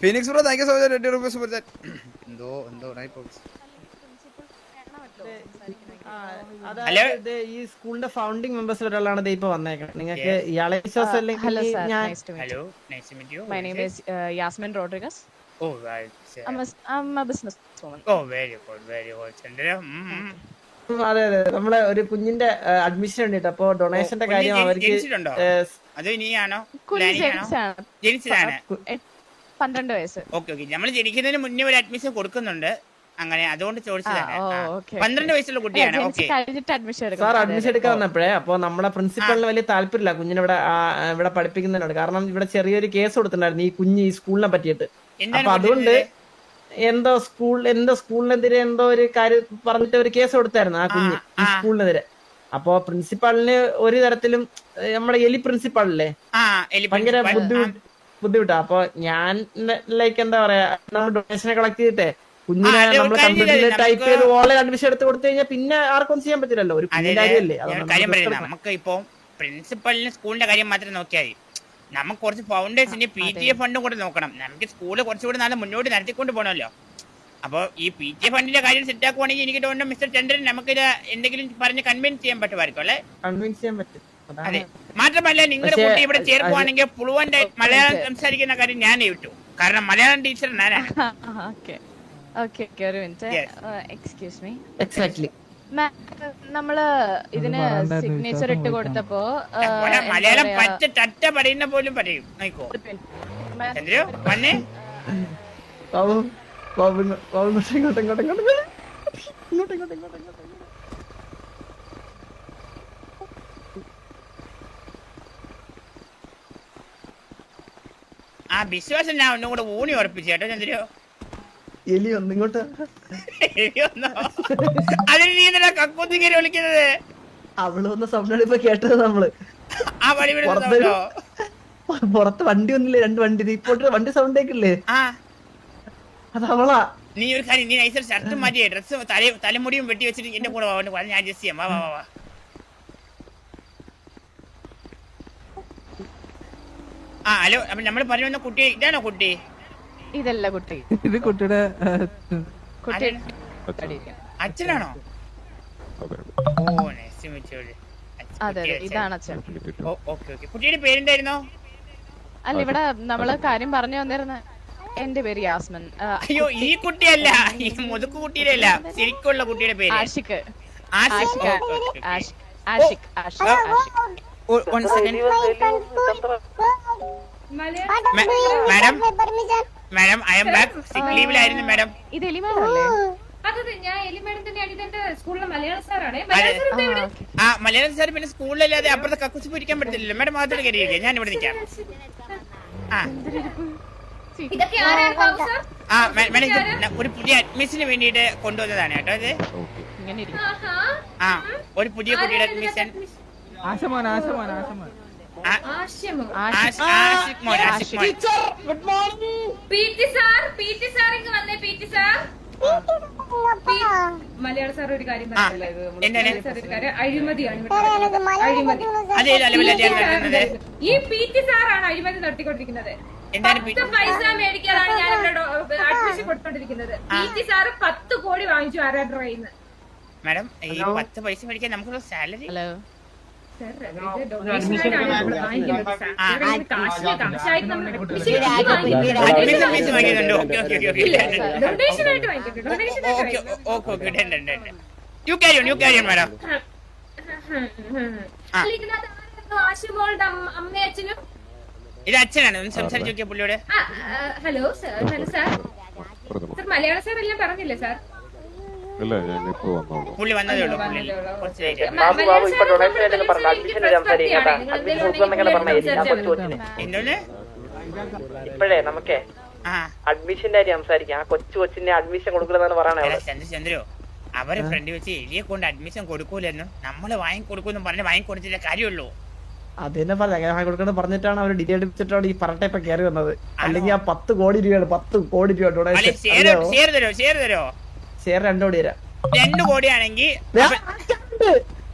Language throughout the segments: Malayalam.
Phoenix bro thank you so much twenty rupees super chat എന്തോ എന്തോ നൈ പ്രോബ്സ് ഹലോ ഈ സ്കൂളിന്റെ ഫൗണ്ടിംഗ് മെമ്പേഴ്സ് ഒരാളാണ് ഇപ്പൊ വന്നേക്കുന്നത് നിങ്ങൾക്ക് ഇയാളെ വിശ്വാസം അല്ലെങ്കിൽ ഞാൻ hello nice to meet you my name is Yasmin Rodriguez oh I am a business woman oh very good very good Chandra അതെ അതെ നമ്മളെ ഒരു കുഞ്ഞിന്റെ അഡ്മിഷൻ ഉണ്ട് അപ്പൊ ഡൊണേഷന്റെ കാര്യം അവർക്ക് അതോ ഇനിയാണോ? ജനിച്ചതാണ്. പന്ത്രണ്ട് വയസ്സ്. Okay okay. നമ്മൾ ജനിക്കുന്നതിന് മുന്നേ ഒരു അഡ്മിഷൻ കൊടുക്കുന്നുണ്ട്. അങ്ങനെ അതുകൊണ്ട് ചോദിച്ചതാണ്. പന്ത്രണ്ട് വയസ്സുള്ള കുട്ടിയാണ്. സാർ അഡ്മിഷൻ എടുക്കാൻ വന്നപ്പോഴേ അപ്പൊ നമ്മുടെ പ്രിൻസിപ്പളിന് വലിയ താല്പര്യമില്ല. കുഞ്ഞിനെ ഇവിടെ ഇവിടെ പഠിപ്പിക്കുന്നതിനോട്. കാരണം ഇവിടെ ചെറിയൊരു കേസ് കൊടുത്തിട്ടുണ്ടായിരുന്നു ഈ കുഞ്ഞ് ഈ സ്കൂളിനെ പറ്റിയിട്ട്. അപ്പൊ അതുകൊണ്ട് എന്തോ സ്കൂൾ എന്തോ സ്കൂളിനെതിരെ എന്തോ ഒരു കാര്യം പറഞ്ഞിട്ട് ഒരു കേസ് കൊടുത്തായിരുന്നു ആ കുഞ്ഞ് ഈ സ്കൂളിനെതിരെ. അപ്പൊ പ്രിൻസിപ്പാളിന് ഒരു തരത്തിലും നമ്മളെ നമ്മുടെ എലി പ്രിൻസിപ്പാളില്ലേ? ഭയങ്കര ബുദ്ധിമുട്ട് ബുദ്ധിമുട്ടാ. അപ്പൊ ഞാൻ ലൈക്ക് എന്താ പറയാ നമ്മൾ ഡൊണേഷനെ കളക്ട് ചെയ്തിട്ടേ കുഞ്ഞിനെ നമ്മൾ കമ്പ്യൂട്ടറിൽ ടൈപ്പ് നമുക്ക് ചെയ്ത് ഓൺലൈൻ അഡ്മിഷൻ എടുത്ത് കൊടുത്തു കഴിഞ്ഞാൽ പിന്നെ ആർക്കും ചെയ്യാൻ പറ്റില്ലല്ലോ. ഒരു കാര്യമല്ലേ. നമുക്ക് ഇപ്പൊ പ്രിൻസിപ്പളിന് സ്കൂളിന്റെ കാര്യം മാത്രം നോക്കിയാൽ മതി. നമുക്ക് കുറച്ച് ഫൗണ്ടേഴ്സിന്റെ പി ടി എ ഫണ്ടും കൂടെ നോക്കണം. നമുക്ക് സ്കൂൾ കുറച്ചുകൂടി നല്ല മുന്നോട്ട് നടത്തിക്കൊണ്ട് പോകണമല്ലോ അപ്പോൾ ഈ പി ടി എ ഫണ്ടിന്റെ കാര്യം സെറ്റ് ആക്കുവാണെങ്കിൽ എനിക്ക് തോന്നുന്നു മിസ്റ്റർ ചന്ദ്രൻ നമുക്കിത് എന്തെങ്കിലും പറഞ്ഞ് കൺവിൻസ് ചെയ്യാൻ പറ്റുമായിരിക്കും അല്ലേ? കൺവിൻസ് ചെയ്യാൻ പറ്റും. അതെ. മാത്രമല്ല നിങ്ങളുടെ കൂട്ടി ഇവിടെ ചേർക്കുവാണെങ്കിൽ പുളുവന്റെ മലയാളം സംസാരിക്കുന്ന കാര്യം ഞാൻ വിട്ടു. കാരണം മലയാളം ടീച്ചർ ഞാനാണ്. ഓക്കെ ഓക്കെ ഓക്കെ ഒരു മിനിറ്റ് എക്സ്ക്യൂസ് മീ എക്സാക്ട്ലി നമ്മൾ ഇതിന് സിഗ്നേച്ചർ ഇട്ട് കൊടുത്തപ്പോ മലയാളം പറ്റ പറയുന്ന പോലും പറയും. ആ വിശ്വാസം ഞാൻ ഒന്നും കൂടെ ഊണി ഉറപ്പിച്ചു. കേട്ടോ ചന്ദ്രയോ എലി ഒന്ന് ഇങ്ങോട്ട്? അതിന് നീ എന്തിനാ കക്കൂത്തി കയറി വിളിക്കുന്നത്? അവൾ വന്ന സൗണ്ടാണ് ഇപ്പൊ കേട്ടത് നമ്മൾ. ആ വഴി വിടുന്നുണ്ടോ പുറത്ത് വണ്ടി ഒന്നില്ലേ രണ്ട് വണ്ടി. ഇപ്പോട്ട് വണ്ടി സൗണ്ട് കേക്കില്ലേ? അത് അവളാ. നീ ഒരു കാര്യം നീ നൈസർ ഷർട്ടും മാറ്റി ഡ്രസ് തല തലമുടിയും വെട്ടി വെച്ചിട്ട് എന്റെ കൂടെ വാ, ഞാൻ അഡ്ജസ്റ്റ് ചെയ്യാം. വാ വാ വാ, ആ ഹലോ നമ്മൾ പറഞ്ഞു വന്ന കുട്ടി ഇതാണോ കുട്ടി? ഇതല്ല കുട്ടി. ഇത് കുട്ടിയുടെ കുട്ടി അച്ഛനാണോ? അതെ. അതെ ഇതാണ് അച്ഛൻ. Oh okay okay. കുട്ടിയുടെ പേരെന്തായിരുന്നോ? അല്ല ഇവിടെ നമ്മൾ കാര്യം പറഞ്ഞു വന്നിരുന്ന എന്റെ പേര് യാസ്മൻ. അയ്യോ ഈ കുട്ടിയല്ല. ഈ മുതുക്കു കുട്ടിയുടെ അല്ല ശരിക്കുള്ള കുട്ടിയുടെ പേര്. ആഷിഖ് ആഷിഖ്. ആഷിഖ് ആഷിക്. ഓ, ഓ, ash- Ashiq Ashiq Ashiq. Madam? Madam I'm back sick ലീവിലായിരുന്നു madam ഇത് എലിമാടല്ലേ ആ മലയാളം സാർ പിന്നെ സ്കൂളിലല്ലാതെ അപ്പുറത്തെ കക്കൂസ് പൂരിക്കാൻ പറ്റത്തില്ലല്ലോ. മാഡം മാത്രം കയറിയിരിക്കുക. ഞാൻ ഇവിടെ നിൽക്കാം. ആ. ആ മാഡം ഒരു പുതിയ അഡ്മിഷന് വേണ്ടിയിട്ട് കൊണ്ടുവന്നതാണ് കേട്ടോ ഇത്. ആ ഒരു പുതിയ കുട്ടിയുടെ അഡ്മിഷൻ ആശമാൻ ആശമാൻ ആശമാൻ. Good morning. P T sir P T sir ഇങ്ങ് വന്നേ പി ടി സാർ. മലയാള സാർ ഒരു കാര്യം പറഞ്ഞില്ല ഇത് നമ്മൾ സാർ ഒരു കാര്യം. അഴിമതിയാണ് ഇവിടെ നടക്കുന്നത്. അഴിമതി. അതേ ലെവലാണ് നടക്കുന്നത് ഈ പി ടി സാറാണ് അഴിമതി നടത്തിക്കൊണ്ടിരിക്കുന്നത്. പത്ത് പൈസ മേടിക്കാതാണ് ഞാൻ ഇവിടെ അഡ്മിഷൻ കൊടുത്തോണ്ടിരിക്കുന്നത്. പി ടി സാറ് പത്ത് കോടി വാങ്ങിച്ചു ആരാ കയ്യിൽ നിന്ന് മാഡം ഈ പത്ത് പൈസ മേടിക്കാൻ നമുക്കൊരു സാലറി ഹലോ. ഇത് അച്ഛനാണ് ഒന്ന് സംസാരിച്ചു നോക്കിയ പുള്ളിയോട് hello sir sir Malayala sir എല്ലാം പറഞ്ഞില്ലേ സാർ ഇല്ല ഞാൻ ഇപ്പൊ വന്നോളൂ. പുള്ളി വന്നതേ ഉള്ളൂ പുള്ളി. കുറച്ച് ലേറ്റ് ബാബു, ഇപ്പൊ പറഞ്ഞ സംസാരിക്കാം കേട്ടാ. എന്തോന്ന് ഇപ്പോഴേ നമുക്കേ അഡ്മിഷന്റെ കാര്യം സംസാരിക്കാം. ആ കൊച്ചു കൊച്ചിന്റെ അഡ്മിഷൻ കൊടുക്കണമെന്ന് പറയണേ ചന്ദ്ര. അവരെ ഫ്രണ്ട് വെച്ച് എലിയെ കൊണ്ട് അഡ്മിഷൻ കൊടുക്കൂലെന്നും? നമ്മൾ വാങ്ങി കൊടുക്കൂന്ന് പറഞ്ഞ് വാങ്ങി കൊടുത്തില്ല കാര്യമുള്ളൂ. അതിനെ പറഞ്ഞു. അങ്ങനെ കൊടുക്കണം പറഞ്ഞിട്ടാണ് അവർ ഡിലേ അടിച്ചിട്ടാണ് ഈ പറട്ടെ ഇപ്പൊ കയറി വന്നത്. അല്ലെങ്കിൽ ആ പത്ത് കോടി രൂപയാണ് പത്ത് കോടി രൂപ ഡൊണേഷൻ ഷെയർ രണ്ടു കോടി തരാം. രണ്ടു കോടിയാണെങ്കിൽ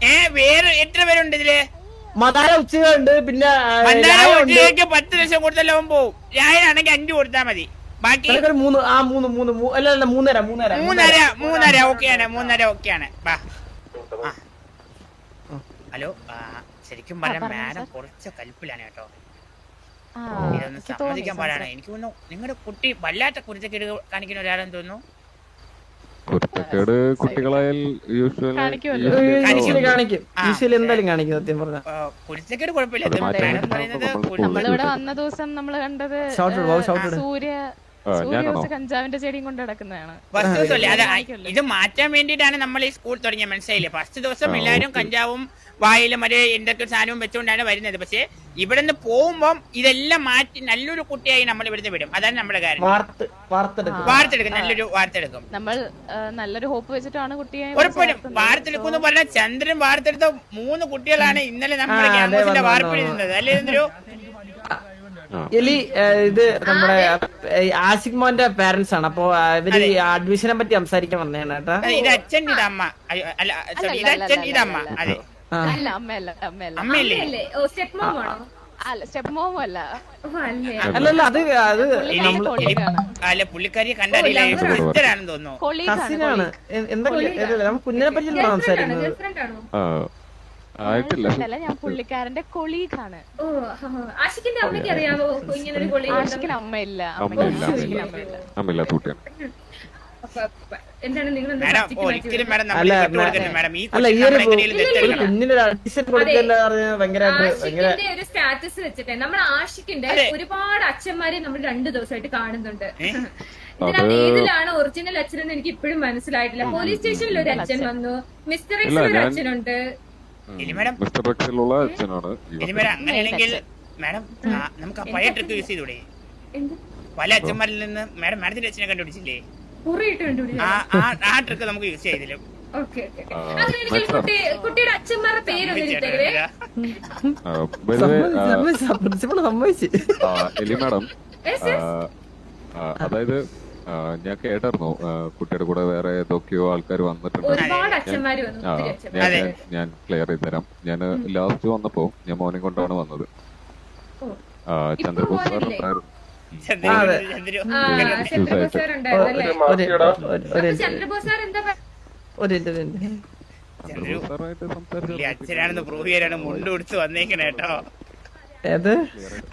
ഏ വേറെ എത്ര പേരുണ്ട് ഇതിൽ? മതാര ഉച്ചയുണ്ട് പിന്നെ. ഒറ്റയ്ക്ക് പത്ത് ലക്ഷം കൊടുത്താൽ അവൻ പോവും. രായനാണെങ്കിൽ അഞ്ചു കൊടുത്താൽ മതി. ബാക്കി മൂന്ന് ആ മൂന്ന് മൂന്ന് അല്ല അല്ല മൂന്നര മൂന്നര മൂന്നര. മൂന്നര ഓക്കെയാണ് മൂന്നര ഓക്കെയാണ്. ബാ ആ. ഹലോ ശരിക്കും പറഞ്ഞ മാഡം. കുറച്ച് കൽപ്പിലാണ് കേട്ടോ. ആ, ഇതൊന്ന് സമ്മതിക്കാൻ പാടാണ്. എനിക്ക് തോന്നുന്നു നിങ്ങളുടെ കുട്ടി വല്ലാത്ത കുരുത്തക്കേട് കാണിക്കുന്ന ഒരാളെന്ന് തോന്നുന്നു. കുരുത്തക്കേട് കുട്ടികളായാൽ. യൂഷ്വലി എന്തായാലും കാണിക്കും സത്യം പറഞ്ഞാൽ കുരുത്തക്കേട് കുഴപ്പമില്ല. നമ്മളിവിടെ വന്ന ദിവസം നമ്മൾ കണ്ടത്. സൂര്യ കഞ്ചാവിന്റെ ചെടിയും കൊണ്ട് നടക്കുന്നതാണ്. ഫസ്റ്റ് ദിവസമല്ലേ? ഇത് മാറ്റാൻ വേണ്ടിട്ടാണ് നമ്മൾ ഈ സ്കൂൾ തുടങ്ങിയ മനസ്സിലായില്ലേ? ഫസ്റ്റ് ദിവസം എല്ലാരും കഞ്ചാവും വായിലും മറ്റേ എന്തൊക്കെ സാധനവും വെച്ചുകൊണ്ടാണ് വരുന്നത്. പക്ഷേ ഇവിടെ നിന്ന് പോകുമ്പോൾ ഇതെല്ലാം മാറ്റി നല്ലൊരു കുട്ടിയായി നമ്മൾ ഇവിടുന്ന് വിടും. അതാണ് നമ്മുടെ കാര്യം. വാർത്ത് വാർത്തെടുക്കും. നല്ലൊരു വാർത്തെടുക്കും. നമ്മൾ നല്ലൊരു ഹോപ്പ് വെച്ചിട്ടാണ് കുട്ടിയെ ഉറപ്പായിട്ടും. വാർത്തെടുക്കും എന്ന് പറഞ്ഞാൽ ചന്ദ്രൻ വാർത്തെടുത്ത മൂന്ന് കുട്ടികളാണ് ഇന്നലെ നമ്മുടെ ക്യാമ്പസിന്റെ നിന്നത്. അല്ലേ എന്തൊരു എലി ഇത് നമ്മുടെ ആസിഫ് മോന്റെ പാരന്റ്സ് ആണ്. അപ്പൊ ഇവർ അഡ്മിഷനെ പറ്റി സംസാരിക്കാൻ വന്നതാണ് കേട്ടോ. ഇത് അച്ഛൻ ഇത് അമ്മ അയ്യോ, അല്ല സോറി ഇത് അച്ഛൻ അല്ല, ഇത് അമ്മ അതെ. അല്ല അമ്മയല്ല അമ്മയല്ല. അമ്മയല്ലേ? ഓ സ്റ്റെപ്പ് മോം ആണോ അല്ല സ്റ്റെപ്പ് അല്ല. അല്ലല്ല അത് അത് അല്ല പുള്ളിക്കാരിയെ കണ്ടറിയില്ല സിസ്റ്ററാണെന്ന് തോന്നുന്നു. കസിനാണ്. എന്തൊക്കെ കുഞ്ഞിനെ സംസാരിക്കുന്നത് ആയിട്ടില്ല. ഞാൻ പുള്ളിക്കാരന്റെ കൊളീഗാണ്. ആഷിക്കിന്റെ അമ്മയ്ക്ക് അറിയാമോ ഇങ്ങനെ ഒരു കൊള്ളി ആഷിക്കിന് അമ്മയില്ല. അമ്മയില്ല അമ്മയില്ല. അമ്മയില്ല. അല്ല, ഈ ഒരു കുഞ്ഞിനൊരു അഡ്മിഷൻ കൊടുക്കല്ല ഒരു സ്റ്റാറ്റസ് വെച്ചിട്ട് നമ്മൾ ആഷിക്കിന്റെ ഒരുപാട് അച്ഛന്മാരെ നമ്മൾ രണ്ടു ദിവസമായിട്ട് കാണുന്നുണ്ട്? ഇതിനകത്ത് ഏതിലാണ് ഒറിജിനൽ അച്ഛൻ എന്ന് എനിക്ക് ഇപ്പോഴും മനസ്സിലായിട്ടില്ല. പോലീസ് സ്റ്റേഷനിൽ ഒരു അച്ഛൻ വന്നു. മിസ്റ്റർ എക്സിൽ ഒരു അച്ഛനുണ്ട്. മിസ്റ്റർ എക്സിലുള്ള അച്ഛനാണ് അങ്ങനെയാണെങ്കിൽ മാഡം നമുക്ക് ആ പഴയ ട്രിക്ക് യൂസ് ചെയ്തൂടെ എന്ത്? പല അച്ഛന്മാരിൽ നിന്ന് മാഡം മാഡത്തിന്റെ അച്ഛനെ കണ്ടുപിടിച്ചില്ലേ? ആ ആ ആ ട്രിക്ക് നമുക്ക് യൂസ് ചെയ്തില്ല? കുട്ടിയുടെ അച്ഛന്മാരുടെ ആ, എലി മാഡം അതായത് ഞാൻ കേട്ടായിരുന്നു കുട്ടിയുടെ കൂടെ വേറെ ഏതൊക്കെയോ ആൾക്കാർ വന്നിട്ടുണ്ട്. ഞാൻ ക്ലിയർ ചെയ്ത് തരാം. ഞാൻ ലാസ്റ്റ് വന്നപ്പോ ഞാൻ മോനെ കൊണ്ടാണ് വന്നത്. ചന്ദ്രബോസ് സാർ ഉണ്ടായിരുന്നു അച്ഛനാണെന്ന് പ്രൂവ് ചെയ്യാനാണ് മുണ്ട് കൊടുത്ത് വന്നേക്കണേ കേട്ടോ. ഏത്?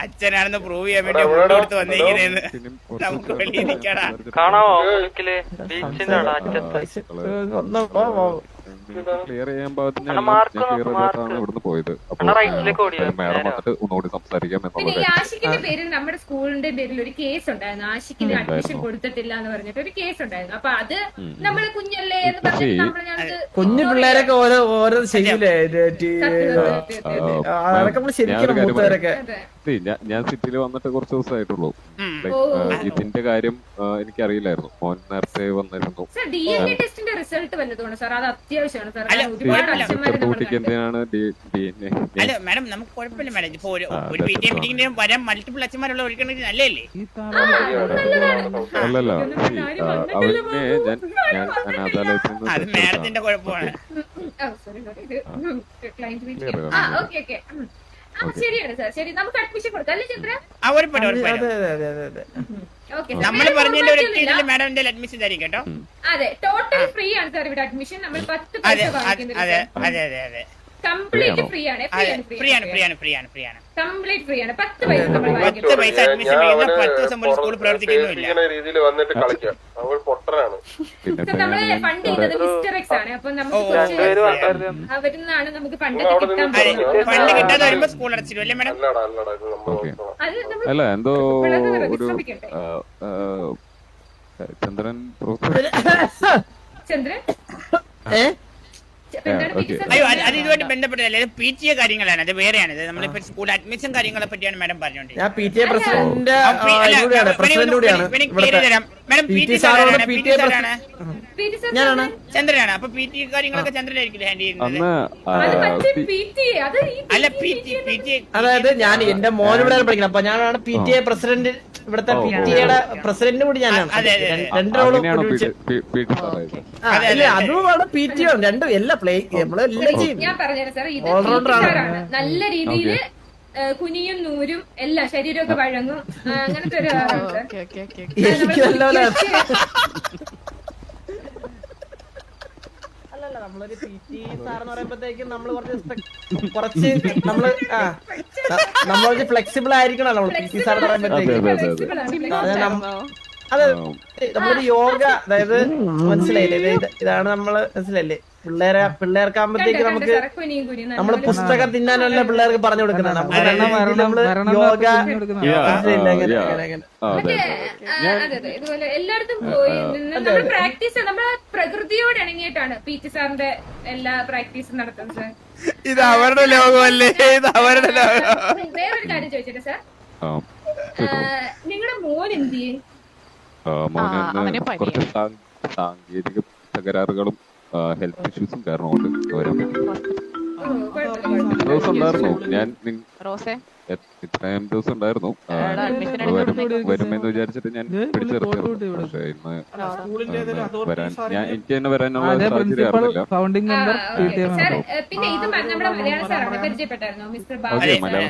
അച്ഛനാണെന്ന് പ്രൂവ് ചെയ്യാൻ വേണ്ടി മുണ്ട് കൊടുത്ത് വന്നേക്കണേന്ന്. നമുക്ക് വെളിയിൽ നിൽക്കടാ കാണാവോ? ബീച്ചിന്റെ അറ്റത്ത്. ക്ലിയർ ചെയ്യാൻ പാകത്തിന് അണ്ണാ, മാർക്ക് ക്ലിയർ ചെയ്തിട്ടാണ് മാർക്ക്. ഇവിടുന്ന് പോയത്. അപ്പോൾ? മാഡം വന്നിട്ട് ഒന്നുകൂടി സംസാരിക്കാം പിന്നെ എന്നുള്ള ഈ ആഷിക്കിന്റെ പേരിൽ നമ്മുടെ സ്കൂളിന്റെ പേരിൽ ഒരു കേസ് ഉണ്ടായിരുന്നു. ആഷിക്കിന് അഡ്മിഷൻ കൊടുത്തിട്ടില്ല എന്ന് പറഞ്ഞിട്ട് ഒരു കേസ് ഉണ്ടായിരുന്നു. അപ്പൊ അത് നമ്മൾ കുഞ്ഞല്ലേ എന്ന് പറഞ്ഞിട്ട് നമ്മൾ ഞങ്ങൾക്ക് കുഞ്ഞു പിള്ളേരൊക്കെ ഓരോ ഓരോ ശരിയല്ലേ. അതൊക്കെ നമ്മൾ ശരിക്കും മൂത്തവരൊക്കെ See, ഞാൻ- ഞാൻ സിറ്റിയിൽ വന്നിട്ട് കുറച്ച് ദിവസമായിട്ടുള്ളൂ. ഇതിന്റെ കാര്യം എനിക്ക് എനിക്കറിയില്ലായിരുന്നു. മോൻ നേരത്തെ വന്നിരുന്നു. റിസൾട്ട് വന്നതുകൊണ്ട് സാർ. അത് അത്യാവശ്യമാണ് സാർ. അല്ല. എന്തിനാണ് മാഡം നമുക്ക് കുഴപ്പമില്ല മാഡം. ഇപ്പൊ ഒരു പി ടി എ മീറ്റിംഗിന് വരാൻ മൾട്ടിപ്പിൾ അച്ഛന്മാരുള്ള ഒരിക്കണെങ്കിൽ നല്ലതല്ലേ? അല്ലല്ല അവനെ ഞാൻ ഞാൻ അനാഥാലയത്തിൽ നിന്ന് അത് മാഡത്തിന്റെ കുഴപ്പമാണ്. നമ്മൾ പറഞ്ഞതിന്റെ ഒരു അഡ്മിഷൻ തരും കേട്ടോ. അതെ ടോട്ടൽ ഫ്രീ ആണ് സാർ ഇവിടെ അഡ്മിഷൻ നമ്മൾ പത്ത് അതെ പൈസ അതെ വാങ്ങിക്കുന്നില്ല അതെ അതെ അതെ അതെ. കംപ്ലീറ്റ് ഫ്രീ ആണ്? ഫ്രീ ആണ് ഫ്രീ ആണ് ഫ്രീ ആണ് ഫ്രീ ആണ്. കംപ്ലീറ്റ് ഫ്രീ ആണ്. പത്ത് പൈസ നമ്മൾ പത്ത് പൈസ അഡ്മിഷൻ പത്ത് ദിവസം സ്കൂൾ പ്രവർത്തിക്കുന്നുമില്ല. രീതിയിൽ വന്നിട്ട് കളിക്കാം. അടച്ചിരും അല്ലേ മാഡം അല്ലടാ അല്ലടാ ഇത് നമ്മൾ Okay. നോക്കണം. അത് നമ്മൾ അല്ല എന്തോ ഒരു ചന്ദ്രൻ? ചന്ദ്രൻ? അയ്യോ അത് അത് ഇതുമായിട്ട് ബന്ധപ്പെട്ടതല്ല പി ടി എ കാര്യങ്ങളാണ് അത് വേറെയാണ് ഇത് നമ്മളിപ്പോ സ്കൂൾ അഡ്മിഷൻ കാര്യങ്ങളെ പറ്റിയാണ് മാഡം പറഞ്ഞോണ്ടിരുന്നത് ഞാൻ പി ടി എ പ്രസിഡന്റ് ചന്ദ്രനാണ് അപ്പൊ പി ടി കാര്യങ്ങളൊക്കെ ചന്ദ്രനായിരിക്കും ചെയ്യുന്നത് അല്ല പി ടി അതായത് ഞാൻ എന്റെ മോനിവിടെ ഇവിടെ പഠിക്കണം അപ്പൊ ഞാനാണ് പി ടി എ പ്രസിഡന്റ് ഇവിടുത്തെ പി. ടി എയുടെ പ്രസിഡന്റ് കൂടി ഞാനാണ്. അതെ, അതെ, അതെ. ഒരുമിച്ച് പി ടി ആണ് രണ്ടും എല്ലാ പ്ലേ നമ്മളെല്ലാം ചെയ്യും ഞാൻ പറഞ്ഞു സാർ ഇത് ഓൾറൗണ്ടർ ആണ്. നല്ല രീതിയിൽ കുനിയും നൂരും എല്ലാം ശരീരമൊക്കെ വഴങ്ങും. അങ്ങനത്തെ ഒരു ആളാണ് സാർ. ഓക്കെ ഓക്കെ ഓക്കെ എനിക്ക് നല്ലപോലെ അല്ലല്ല നമ്മളൊരു പി ടി സാറെന്ന് പറയുമ്പോഴത്തേക്കും നമ്മൾ കുറച്ച് കുറച്ച് നമ്മൾ ആ നമ്മൾ കുറച്ച് ഫ്ലെക്സിബിൾ ആയിരിക്കണം നമ്മൾ പി ടി സാറെന്ന് അതെ പറയുമ്പോഴത്തേക്കും. അതെ നമ്മളൊരു യോഗ അതായത് മനസ്സിലായില്ലേ? ഇത് ഇത് ഇതാണ് നമ്മൾ മനസ്സിലായില്ലേ? പിള്ളേരെ പിള്ളേർക്കാകുമ്പോഴത്തേക്ക് നമുക്ക് നമ്മൾ പുസ്തകം തിന്നാനല്ല പിള്ളേർക്ക് പറഞ്ഞു കൊടുക്കുന്നത്. ഇതുപോലെ എല്ലായിടത്തും പോയി നിന്ന് നമ്മൾ പ്രാക്ടീസ് നമ്മൾ പ്രകൃതിയോട് ഇണങ്ങിയിട്ടാണ് പി ടി സാറിന്റെ എല്ലാ പ്രാക്ടീസും നടത്തുന്നത്. ഇത് അവരുടെ ലോകമല്ലേ? ഇത് അവരുടെ ലോകം. വേറൊരു കാര്യം ചോദിച്ചിട്ട് സാർ. നിങ്ങളുടെ മോൻ എന്ത് ചെയ്യും? ആ, മോന്. കുറച്ച് സാങ്കേതിക തകരാറുകളും ഹെൽത്ത് ഇഷ്യൂസും കാരണമുണ്ട് വരാൻ ദിവസം ഉണ്ടായിരുന്നു. ഞാൻ ഇത്രയും ദിവസം ഉണ്ടായിരുന്നു. വരുമെന്ന് വിചാരിച്ചിട്ട് ഞാൻ പിടിച്ചു നിർത്തിയായിരുന്നു പക്ഷേ ഇന്ന് വരാൻ ഞാൻ എനിക്ക് തന്നെ വരാനുള്ള സാഹചര്യം അറിയില്ല ഓക്കേ. മലയാള സാറാണ് പരിചയപ്പെട്ടായിരുന്നോ mister Babu. Okay Malayalam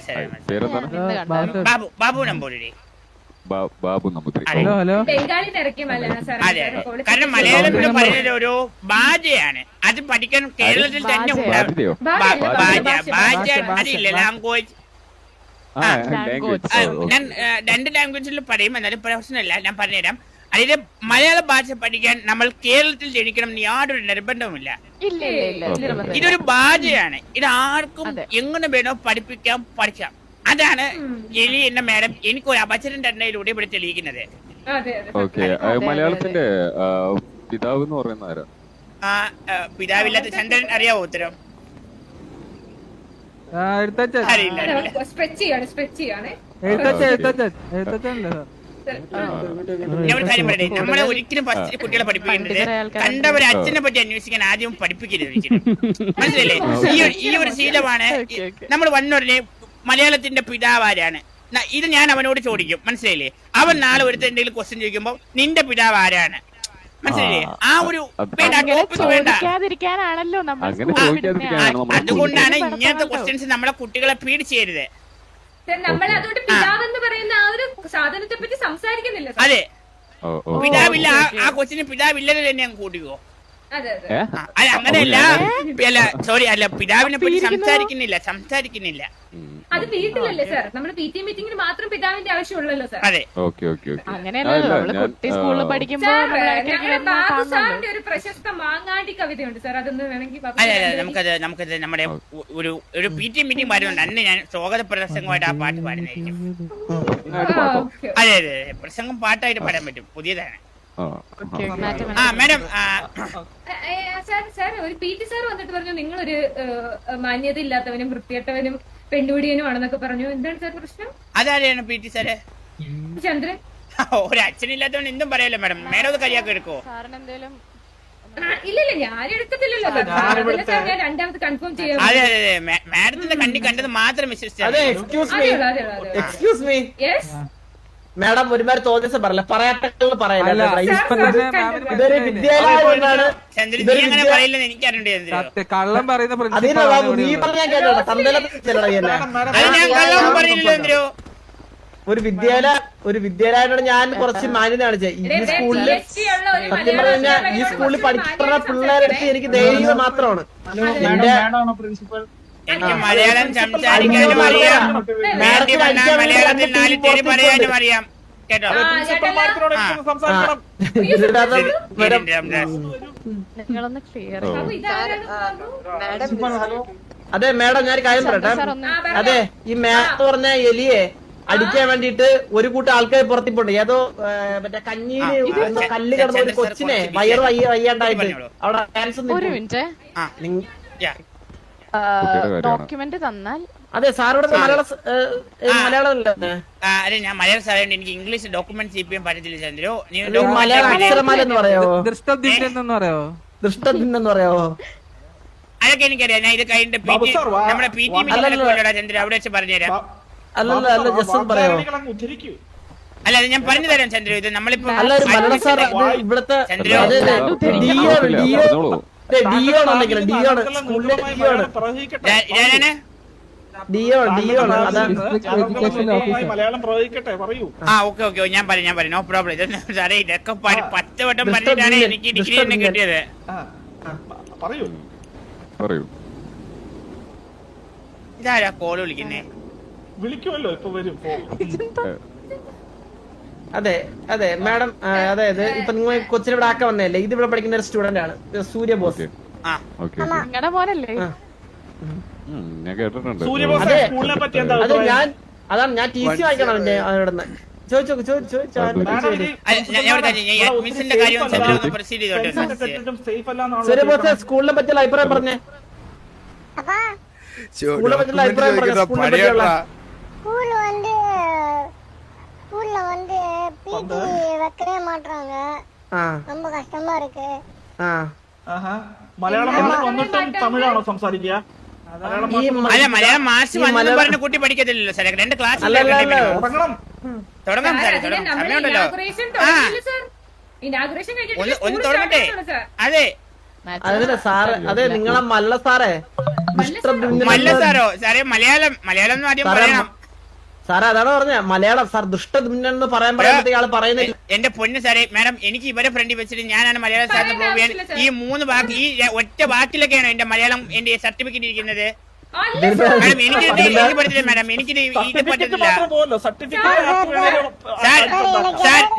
sir പേരെന്താണ്? ബാബു ബാബു നമ്പൂരി ബാബു നമ്പൂതിരി അതെ. ഹലോ. ഹലോ മലയാള അതെ കാരണം മലയാളം എന്ന് പറയുന്നത് ഒരു ഭാഷയാണ് അത് പഠിക്കാൻ കേരളത്തിൽ തന്നെ ഉണ്ടാവും ബാധ്യതയോ ബാ- ഭാഷ. അതില്ല ലാംഗ്വേജ് ആ. ലാംഗ്വേജ് ഞാൻ രണ്ട് ലാംഗ്വേജിൽ പറയും എന്നാലും പ്രശ്നമില്ല. ഞാൻ പറഞ്ഞുതരാം. അതിന്റെ മലയാള ഭാഷ പഠിക്കാൻ നമ്മൾ കേരളത്തിൽ ജനിക്കണം എന്ന് യാതൊരു നിർബന്ധവുമില്ല. ഇല്ല ഇല്ല ഇല്ല. നിർബന്ധമില്ല. ഇതൊരു ഭാഷയാണ് ഇത് ആർക്കും അതെ. എങ്ങനെ വേണോ പഠിപ്പിക്കാം പഠിക്കാം. അതാണ് എലി എന്ന മാഡം എനിക്ക് ഒരു അപചരം തന്നതിലൂടെ ഇവിടെ തെളിയിക്കുന്നത്. അതെ അതെ ഓക്കെ മലയാളത്തിന്റെ ആ, പിതാവ് എന്ന് പറയുന്ന ആരാ? ആ പിതാവില്ലാത്ത ചന്ദ്രൻ അറിയാവോ ഉത്തരം? ആ, എഴുത്തച്ഛൻ. അറിയില്ല അറിയില്ല. സ്ട്രെച്ച് ചെയ്യാണ് സ്ട്രെച്ച് ചെയ്യാണ്. എഴുത്തച്ഛൻ എഴുത്തച്ഛൻ ഞാൻ ഒരു കാര്യം പറയട്ടെ നമ്മളെ ഒരിക്കലും ഫസ്റ്റ് കുട്ടികളെ പഠിപ്പിക്കേണ്ടത് കണ്ടവരെ അച്ഛനെ പറ്റി അന്വേഷിക്കാൻ ആദ്യം പഠിപ്പിക്കരുത് ഒരിക്കലും. മനസ്സിലല്ലേ ഈ ഒരു ഈ ഒരു ശീലമാണ്. നമ്മൾ വന്നോടനെ മലയാളത്തിന്റെ പിതാവ് ആരാണ് ന- ഇത് ഞാൻ അവനോട് ചോദിക്കും. മനസ്സിലായില്ലേ? അവൻ നാളെ ഒരുത്ത എന്തെങ്കിലും ക്വസ്റ്റ്യൻ ചോദിക്കുമ്പോൾ നിന്റെ പിതാവ് ആരാണ് മനസ്സിലായില്ലേ? ആ ഒരു അതുകൊണ്ടാണ് ഇങ്ങനത്തെ. ക്വസ്റ്റ്യൻസ് നമ്മളെ കുട്ടികളെ പേടിച്ചേരുത് സാർ നമ്മൾ അതുകൊണ്ട് പിതാവ് എന്ന് പറയുന്ന ആ ഒരു സാധനത്തെ സംസാരിക്കുന്നില്ല അതെ. ഓ ഓ. പിതാവില്ല ആ- കൊച്ചിന് ക്വസ്റ്റിന് പിതാവില്ലെന്ന് തന്നെ ഞാൻ കൂട്ടിക്കോ അതെ അതെ. ഏ? അല്ല അങ്ങനെയല്ല. അല്ല സോറി അല്ല പിതാവിനെ പറ്റി സംസാരിക്കുന്നില്ല സംസാരിക്കുന്നില്ല. അത് വീട്ടിലല്ലേ സാർ നമ്മൾ പി ടി മീറ്റിംഗിന് മാത്രം പിതാവിന്റെ ആവശ്യമുള്ളല്ലോ സാർ അതെ. ഓക്കെ ഓക്കെ ഓക്കെ അങ്ങനെയല്ലല്ലോ നമ്മൾ കുട്ടി സ്കൂളിൽ പഠിക്കുമ്പോൾ നമ്മൾ ഇടയ്ക്കിടയ്ക്ക് ബാബു സാറിന്റെ ഒരു പ്രശസ്ത മാങ്ങാണ്ടി കവിതയുണ്ട് സാർ അതൊന്ന് വേണമെങ്കിൽ അതെ അതെ നമുക്കത് നമുക്കത് നമ്മുടെ ഒരു ഒരു പി ടി മീറ്റിംഗ് വരുന്നുണ്ട്. അന്ന് ഞാൻ സ്വാഗത പ്രസംഗമായിട്ട് ആ പാട്ട് പാടുന്നതായിരിക്കും. അതെ അതെ അതെ. പ്രസംഗം പാട്ടായിട്ട് പാടാൻ പറ്റും. പുതിയതാണ്. ആ. മാഡം സാർ സാർ ഒരു പി ടി സാർ വന്നിട്ട് പറഞ്ഞു നിങ്ങളൊരു മാന്യത ഇല്ലാത്തവനും വൃത്തികെട്ടവനും പെണ്ണുപിടിയനും ആണെന്നൊക്കെ പറഞ്ഞു. എന്താണ് സാർ പ്രശ്നം? അതാരെയാണ് പി ടി സാറേ? ചന്ദ്രൻ. ഒരു അച്ഛനില്ലാത്തവൻ എന്തും പറയല്ലോ മാഡം? മാഡം അത് കരിയാക്കി എടുക്കോ ആ, ഞാൻ എടുക്കത്തില്ലല്ലോ. ഞാൻ രണ്ടാമത് കൺഫേം ചെയ്യാം അതെ അതെ മാഡത്തിന്റെ കണ്ടത് മാത്രം വിശ്വസിച്ചു excuse me excuse me yes madam ഒരുമാതിരി തോന്നിയ പറയില്ല? പറയാട്ടകൾ പറയില്ല? ഇതൊരു? വിദ്യാലയമാണ് ഇതൊരു കള്ളം പറയുന്ന അതിനാ ബാബു നീ കേട്ടോ ഒരു വിദ്യാലയ ഒരു വിദ്യാലയോട് ഞാൻ കുറച്ച് മാന്യത കാണിച്ചേ. ഈ സ്കൂളിൽ സത്യം പറഞ്ഞു കഴിഞ്ഞാൽ ഈ സ്കൂളിൽ പഠിക്കുന്ന പിള്ളേരെടുത്ത് എനിക്ക് ധൈര്യം മാത്രമാണ്. എന്റെ എനിക്ക് മലയാളം സംസാരിക്കാനും അറിയാം. വേണ്ടി വന്നാൽ മലയാളത്തിൽ നാല് പേര് പറയാനും അറിയാം. കേട്ടോ? അതെ മേഡം ഞാൻ കാര്യം പറയട്ടെ. അതെ ഈ മേത്ത് പറഞ്ഞ എലിയെ അടിക്കാൻ വേണ്ടിട്ട് ഒരു കൂട്ടം ആൾക്കാർ പുറത്തിപ്പോണ്ട് ഏതോ മറ്റേ കഞ്ഞിയിൽ കല്ല് കിടന്ന ഒരു കൊച്ചിനെ വയറ് വയ്യ വയ്യാണ്ടായിട്ട്. അവിടെ ഡാൻസ് ഒരു മിനിറ്റ് ആ യാ. കുട്ടിയുടെ കാര്യമാണ്. ഡോക്യുമെന്റ് തന്നാൽ അതെ സാറോട് മലയാള അതെ ഞാൻ മലയാളം സാറേണ്ട് എനിക്ക് ഇംഗ്ലീഷ് ഡോക്യുമെന്റ് ചെയ്യാൻ പറ്റത്തില്ല ചന്ദ്രു. മലയാള അക്ഷരമാല എന്ന് പറയാവോ? അതൊക്കെ എനിക്കറിയാം. ഞാൻ ഇത് കഴിഞ്ഞ പി ടി നമ്മുടെ പി ടി മീറ്റിംഗിലൊക്കെ ചന്ദ്രു. അവിടെ വെച്ച് പറഞ്ഞുതരാം. അല്ലല്ല അല്ല ജസ്റ്റ് അല്ല അത് ഞാൻ പറഞ്ഞു തരാം ചന്ദ്രു. ഇത് നമ്മളിപ്പോ ഇവിടുത്തെ ഡിയോ ആണെങ്കിൽ ഡിയോ ആണ് സ്കൂളിലെ ഡിയോ ആണ് ഡിയോ ഡിയോ മലയാളം പ്രവചിക്കട്ടെ പറയൂ. ആ ഓക്കെ ഓക്കെ ഞാൻ പറയാം ഞാൻ പറയാം. നോ പ്രോബ്ലം സാറേ ഇതൊക്കെ പത്ത് വട്ടം. പറഞ്ഞിട്ടാണ് എനിക്ക് ഡിഗ്രി. തന്നെ കിട്ടിയത്. പറയൂ. പറയൂ. ഇതാരാ കോൾ വിളിക്കുന്നേ? വിളിക്കുമല്ലോ ഇപ്പൊ വരും പോ. അതെ അതെ മാഡം അതായത് അതെ ഇപ്പൊ നിങ്ങൾ കൊച്ചിനെ ഇവിടെ ആക്കാൻ വന്നതല്ലേ? ഇത് ഇവിടെ പഠിക്കുന്ന ഒരു സ്റ്റുഡന്റ് ആണ്. സൂര്യ ബോസ്. ആ. ഓക്കെ നിങ്ങളുടെ. ഞാൻ കേട്ടിട്ടുണ്ട്. അതെ. സ്കൂളിനെ പറ്റി എന്താ അത് ഞാൻ അതാണ് ഞാൻ ടി സി വാങ്ങിക്കണം അവന്റെ അവിടെ നിന്ന് സ്കൂളിനെ പറ്റിയുള്ള അഭിപ്രായം പറഞ്ഞേ. സ്കൂളിനെ പറ്റിയുള്ള അഭിപ്രായം പറഞ്ഞേ பிடி வைக்கவே மாட்றாங்க ആ ரொம்ப கஷ்டமா இருக்கு ആ ആഹാ. മലയാളം മാഷ് വന്നിട്ടും തമിഴാണോ സംസാരിക്കുക മലയാളം ഈ മാഷ് മ- അല്ല മലയാളം മാസ് ഈ വന്നു മലയാളം- പറഞ്ഞ കുട്ടി പഠിക്കത്തില്ലല്ലോ സാറേ രണ്ട് ക്ലാസ് അല്ല, അല്ല, അല്ല. തുടങ്ങണം തുടങ്ങാം സാറേ അതിന് തുടങ്ങാം നമ്മുടെ സമയമുണ്ടല്ലോ inauguration ആ തുടങ്ങിയില്ല, sir. Inauguration കഴിഞ്ഞിട്ട് ഒന്ന് ഒന്ന് school തുടങ്ങട്ടെ start ആയിട്ടുള്ളൂ, sir. അതെ അതിന് സാറ് അതെ നിങ്ങളെ മല്ല സാറേ മിസ്റ്റർ ബിന്ദു മല്ല സാറോ സാറേ മലയാളം മലയാളം എന്ന് ആദ്യം സാറേ പറയണം സാറേ അതാണ് പറഞ്ഞ മലയാളം സാർ ദുഷ്ടദുമ്നൻ എന്ന് പറയാൻ പറയുന്നത് എന്റെ പൊന്ന് സാറേ മാഡം എനിക്ക് ഇവരെ ഫ്രണ്ടിൽ വെച്ചിട്ട് ഞാനാണ് മലയാളം സാറിന് പ്രൂവ് ചെയ്യാൻ ഈ മൂന്ന് വാക്ക് ഈ ഒറ്റ വാക്കിലൊക്കെയാണ് എന്റെ മലയാളം എന്റെ സർട്ടിഫിക്കറ്റ് ഇരിക്കുന്നത്.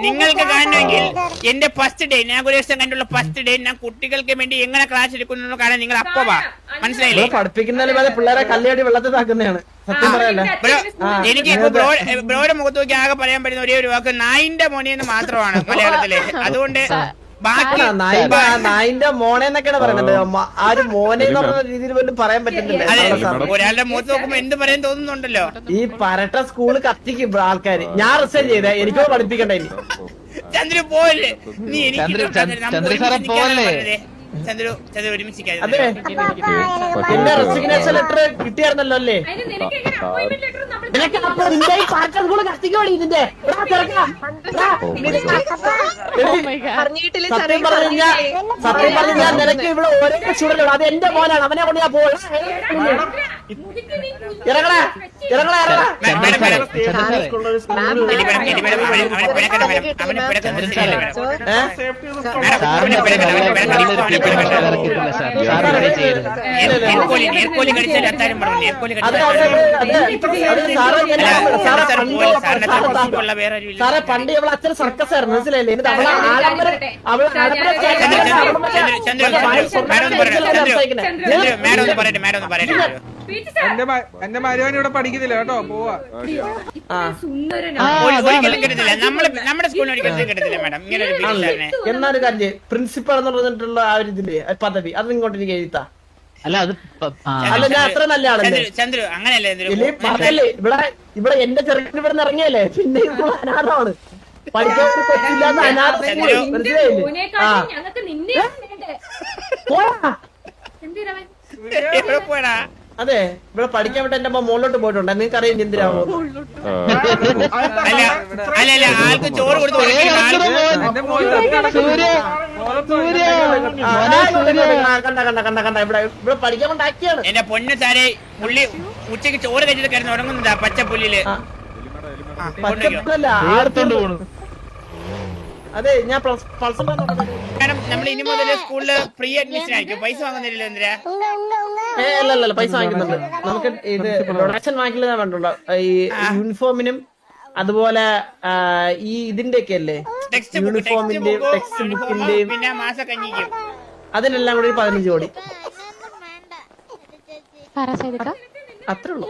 നിങ്ങൾക്ക് കാണണമെങ്കിൽ എന്റെ ഫസ്റ്റ് ഡേ ഇനാഗുറേഷൻ കണ്ടുള്ള ഫസ്റ്റ് ഡേ ഞാൻ കുട്ടികൾക്ക് വേണ്ടി എങ്ങനെ ക്ലാസ് എടുക്കുന്നു കാണാൻ നിങ്ങൾ അപ്പവാ മനസ്സിലായില്ലേ? പഠിപ്പിക്കുന്നതിന് പിള്ളേരെ കല്ലടി വെള്ളത്തിൽ താക്കുന്നതാണ്. സത്യം പറയല്ലേ? എനിക്ക് ബ്രോ ബ്രോയുടെ മുഖത്ത് നോക്കി ആകെ പറയാൻ പറ്റുന്ന ഒരേ ഒരു വാക്ക് നായിന്റെ മോനെന്ന് മാത്രമാണ് മലയാളത്തിൽ. അതുകൊണ്ട് നായിന്റെ മോനെ എന്നൊക്കെയാണ് പറയുന്നത്. ആ. ഒരു മോനെ എന്ന് പറഞ്ഞ രീതിയിൽ പോലും പറയാൻ പറ്റുന്നില്ല. ഒരാളുടെ മുഖത്ത് നോക്കുമ്പോ എന്ത് പറയാൻ തോന്നുന്നുണ്ടല്ലോ? ഈ പരട്ട സ്കൂൾ കത്തിക്കും ആൾക്കാര്. ഞാൻ റിസൈൻ ചെയ്ത എനിക്കോ പഠിപ്പിക്കണ്ട ഇനി. ചന്ദ്രു പോലെ നീ എനിക്ക് ചന്ദ്രു, സാറേ. പറഞ്ഞത്. ചന്ദ്രു ചന്ദ്രു ഒരുമിച്ചിരിക്കാതെ അതെ. റെസിഗ്നേഷൻ ലെറ്റർ കിട്ടിയായിരുന്നല്ലോ അല്ലേ? അതിന് നിനക്ക് അപ്പൊ നിന്റെ ഈ കത്തിക്കോടി ഇതിന്റെ സത്യം പറഞ്ഞു സത്യം പറഞ്ഞു ഞാൻ നിനക്ക് ഇവിടെ ഒരേ ചൂടല്ലോ അത് എന്റെ മോനാണ്. അവനെ കൊണ്ട് ഞാൻ പോകും മുടിക്ക് സാറ് പണ്ട് ഇവളെ അച്ഛൻ സർക്കസ് ആയിരുന്നു മനസ്സിലായില്ലേ എന്നിട്ട് അവളെ ആഡംബര അവളെ ആഡംബര മാഡം ഒന്ന് മാഡം ഒന്ന് പറയട്ടെ, മാഡം ഒന്ന് പറയട്ടെ. എന്റെ മരുവൻ ഇവിടെ പഠിക്കുന്നില്ല കേട്ടോ പോവാ. ഒരിക്കലും കിട്ടത്തില്ല നമ്മളെ നമ്മുടെ സ്കൂളിൽ ഒരിക്കലും കിട്ടത്തില്ല മാഡം. ഇങ്ങനെ ഒരു എന്നൊരു കാര്യം. പ്രിൻസിപ്പൾ എന്ന് പറഞ്ഞിട്ടുള്ള ആ ഒരു ഇതില്ലേ ആ പദവി അത് ഇങ്ങോട്ട് എനിക്ക് എഴുതാ അല്ല അത് പ- ആ. അല്ല ഞാൻ അത്ര നല്ല ആളല്ലേ? ചന്ദ്രു ചന്ദ്രു അങ്ങനെയല്ലേ ചന്ദ്രു? ഇല്ലേ പറഞ്ഞല്ലേ? ഇവിടെ ഇവിടെ എന്റെ ചെറുക്കൻ ഇവിടെ നിന്ന് ഇറങ്ങിയല്ലേ? പിന്നെ ഇത് അനാഥമാണ് പഠിക്കാൻ ഒരു കൊച്ചില്ലാത്ത അനാഥ മനസ്സിലായില്ലേ? ആ. ഞങ്ങൾക്ക് വേണ്ടേ. പോടാ. എന്തിനവൻ? എവിടെ പോയടാ? അതെ ഇവിടെ പഠിക്കാൻ വിട്ട എന്റെ അമ്മ മുകളിലോട്ട് പോയിട്ടുണ്ട് നിങ്ങൾക്ക് അറിയാം എന്തിനാവോ അല്ല അല്ല അല്ല ആൾക്ക് കൊടുത്ത് ഇവിടെ ഇവിടെ പഠിക്കാൻ കൊണ്ടാക്കിയാണ് എന്റെ പൊന്ന് സാരെ പുള്ളി ഉച്ചയ്ക്ക് ചോറ് കഴിച്ചിട്ട് ഉറങ്ങുന്നില്ല പച്ച പുല്ലിൽ പോണു അതെ ഞാൻ കാരണം നമ്മൾ ഇനി മുതൽ സ്കൂളിൽ ഫ്രീ അഡ്മിഷൻ ആയിരിക്കും പൈസ വാങ്ങുന്നില്ല എന്തിനാ ഏ അല്ല പൈസ വാങ്ങിക്കുന്നുണ്ട്. നമുക്ക് ഇത് ഡൊണേഷൻ വാങ്ങിക്കില്ല വേണ്ടുള്ള ഈ യൂണിഫോമിനും അതുപോലെ ഈ ഇതിന്റെ ഒക്കെ അല്ലേ ടെക്സ്റ്റ് ബുക്ക് ടെക്സ്റ്റ് യൂണിഫോമിന്റെയും ടെക്സ്റ്റ് ബുക്കിന്റെയും അതിനെല്ലാം കൂടി പതിനഞ്ച് കോടി. അത്രേ ഉള്ളൂ.